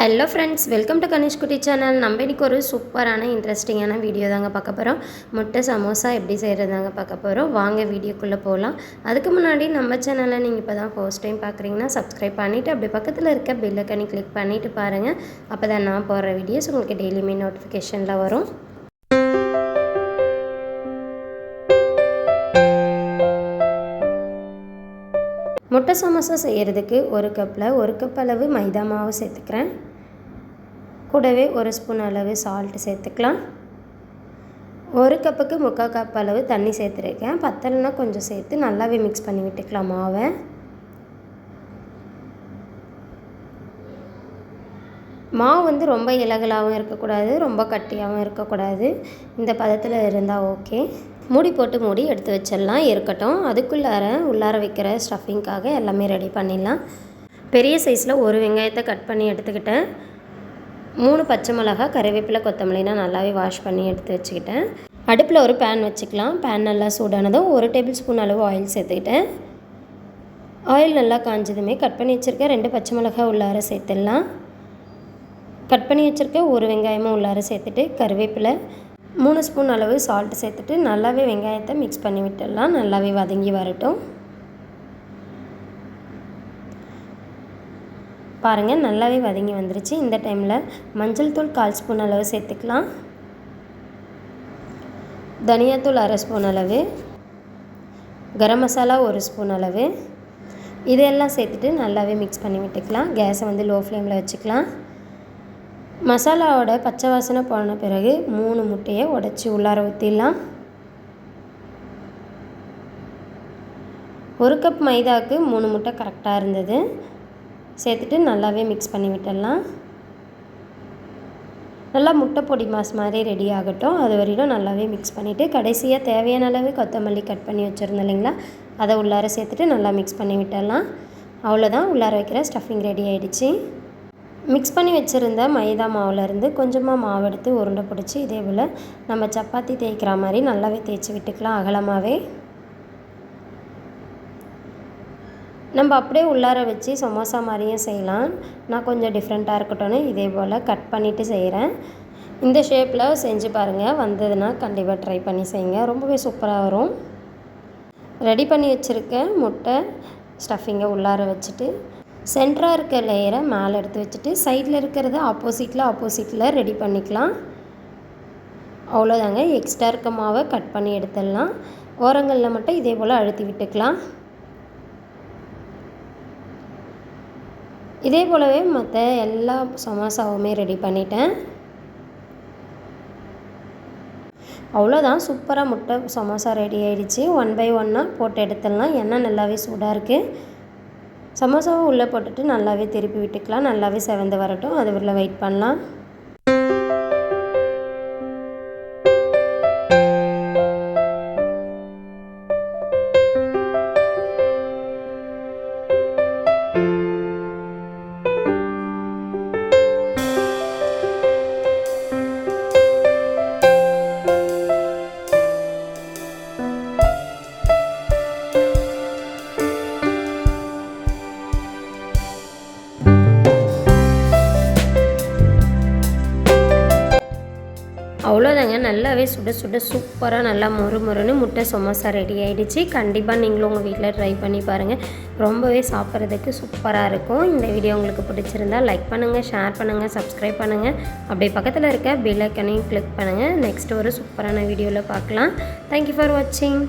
Hello friends welcome to Kanishkutty channel நம்ம இன்றைக்கி ஒரு சூப்பரான இன்ட்ரெஸ்டிங்கான வீடியோ தாங்க பார்க்க போகிறோம் முட்டை சமோசா எப்படி செய்கிறது தாங்க பார்க்க போகிறோம் வாங்க வீடியோக்குள்ளே போகலாம் அதுக்கு முன்னாடி நம்ம சேனலை நீங்கள் இப்போ தான் ஃபர்ஸ்ட் டைம் பார்க்குறீங்கன்னா சப்ஸ்கிரைப் பண்ணிவிட்டு அப்படி பக்கத்தில் இருக்க பெல்லைக்கனி கிளிக் பண்ணிவிட்டு பாருங்கள் அப்போ தான் நான் போடுற வீடியோஸ் உங்களுக்கு டெய்லியுமே நோட்டிஃபிகேஷனில் வரும். முட்டை சமோசா செய்கிறதுக்கு ஒரு கப்பில் ஒரு கப் அளவு மைதா மாவு சேர்த்துக்கிறேன். கூடவே ஒரு ஸ்பூன் அளவு சால்ட்டு சேர்த்துக்கலாம். ஒரு கப்புக்கு முக்கால் கப் அளவு தண்ணி சேர்த்துருக்கேன். பத்தலைன்னா கொஞ்சம் சேர்த்து நல்லாவே மிக்ஸ் பண்ணி விட்டுக்கலாம் மாவை. மாவு வந்து ரொம்ப இலகலாகவும் இருக்கக்கூடாது ரொம்ப கட்டியாகவும் இருக்கக்கூடாது. இந்த பதத்தில் இருந்தால் ஓகே மூடி போட்டு மூடி எடுத்து வச்சிடலாம். இருக்கட்டும். அதுக்குள்ளார உள்ளார வைக்கிற ஸ்டஃபிங்க்காக எல்லாமே ரெடி பண்ணிடலாம். பெரிய சைஸில் ஒரு வெங்காயத்தை கட் பண்ணி எடுத்துக்கிட்டேன். மூணு பச்சை மிளகா கறிவேப்பிலை கொத்தமல்லினா நல்லாவே வாஷ் பண்ணி எடுத்து வச்சுக்கிட்டேன். அடுப்பில் ஒரு பேன் வச்சுக்கலாம். பேன் நல்லா சூடானதும் ஒரு டேபிள் ஸ்பூன் அளவு ஆயில் சேர்த்துக்கிட்டேன். ஆயில் நல்லா காஞ்சதுமே கட் பண்ணி வச்சுருக்கேன் ரெண்டு பச்சை மிளகா உள்ளார சேர்த்துடலாம். கட் பண்ணி வச்சுருக்க ஒரு வெங்காயமும் உள்ளார சேர்த்துட்டு கருவேப்பிலை மூணு ஸ்பூன் அளவு சால்ட் சேர்த்துட்டு நல்லாவே வெங்காயத்தை மிக்ஸ் பண்ணி விட்டுடலாம். நல்லாவே வதங்கி வரட்டும். பாருங்கள் நல்லாவே வதங்கி வந்துருச்சு. இந்த டைமில் மஞ்சள் தூள் கால் ஸ்பூன் அளவு சேர்த்துக்கலாம். தனியாத்தூள் அரை ஸ்பூன் அளவு. கரம் மசாலா ஒரு ஸ்பூன் அளவு. இதெல்லாம் சேர்த்துட்டு நல்லாவே மிக்ஸ் பண்ணி விட்டுக்கலாம். கேஸை வந்து லோ ஃப்ளேமில் வச்சுக்கலாம். மசாலாவோட பச்சை வாசனை போன பிறகு மூணு முட்டையை உடச்சி உள்ளார ஊற்றிடலாம் ஒரு கப் மைதாவுக்கு மூணு முட்டை கரெக்டாக இருந்தது. சேர்த்துட்டு நல்லாவே மிக்ஸ் பண்ணி விட்டுடலாம். நல்லா முட்டை பொடி மாஸ் மாதிரி ரெடி ஆகட்டும். அது வரையிலும் நல்லாவே மிக்ஸ் பண்ணிவிட்டு கடைசியாக தேவையான அளவு கொத்தமல்லி கட் பண்ணி வச்சுருந்தோம் இல்லைங்களா? அதை உள்ளார சேர்த்துட்டு நல்லா மிக்ஸ் பண்ணி விட்டுடலாம். அவ்வளோதான் உள்ளார வைக்கிற ஸ்டஃபிங் ரெடி ஆகிடுச்சு மிக்ஸ் பண்ணி வச்சுருந்த மைதா மாவுலேருந்து கொஞ்சமாக மாவு எடுத்து உருண்டை பிடிச்சி இதே போல் நம்ம சப்பாத்தி தேய்க்கிற மாதிரி நல்லாவே தேய்ச்சி விட்டுக்கலாம் அகலமாகவே நம்ம அப்படியே உள்ளார வச்சு சமோசா மாதிரியும் செய்யலாம். நான் கொஞ்சம் டிஃப்ரெண்ட்டாக இருக்கட்டும்னு இதே போல் கட் பண்ணிவிட்டு செய்கிறேன் இந்த ஷேப்பில் செஞ்சு பாருங்கள் வந்ததுன்னா கண்டிப்பாக ட்ரை பண்ணி செய்யுங்க. ரொம்பவே சூப்பராக வரும். ரெடி பண்ணி வச்சுருக்க முட்டை ஸ்டஃபிங்கை உள்ளார வச்சுட்டு சென்டராக இருக்க லேயரை மேலே எடுத்து வச்சுட்டு சைடில் இருக்கிறத ஆப்போசிட்டில் ஆப்போசிட்டில் ரெடி பண்ணிக்கலாம். அவ்வளோதாங்க எக்ஸ்ட்ரா இருக்க மாவை கட் பண்ணி எடுத்துடலாம். ஓரங்களில் மட்டும் இதே போல் அழுத்தி விட்டுக்கலாம். இதே போலவே மற்ற எல்லா சமோசாவுமே ரெடி பண்ணிட்டேன். அவ்வளோதான் சூப்பராக முட்டை சமோசா ரெடி ஆகிடுச்சு ஒன் பை ஒன்னாக போட்டு எடுத்துடலாம். எண்ணெய் நல்லாவே சூடாக இருக்குது சமோசாவை உள்ளே போட்டுட்டு நல்லாவே திருப்பி விட்டுக்கலாம். நல்லாவே செவந்து வரட்டும். அது உள்ள வெயிட் பண்ணலாம். அவ்வளோதாங்க. நல்லாவே சுட சுட சூப்பராக நல்லா மொறு மொறுன்னு முட்டை சமோசா ரெடி ஆகிடுச்சு கண்டிப்பாக நீங்களும் உங்கள் வீட்டில் ட்ரை பண்ணி பாருங்கள் ரொம்பவே சாப்பிட்றதுக்கு சூப்பராக இருக்கும். இந்த வீடியோ உங்களுக்கு பிடிச்சிருந்தா லைக் பண்ணுங்கள் ஷேர் பண்ணுங்கள் சப்ஸ்கிரைப் பண்ணுங்கள் அப்படியே பக்கத்தில் இருக்க பெல் ஐக்கனையும் கிளிக் பண்ணுங்கள் நெக்ஸ்ட் ஒரு சூப்பரான வீடியோவில் பார்க்கலாம் தேங்க்யூ ஃபார் வாட்சிங்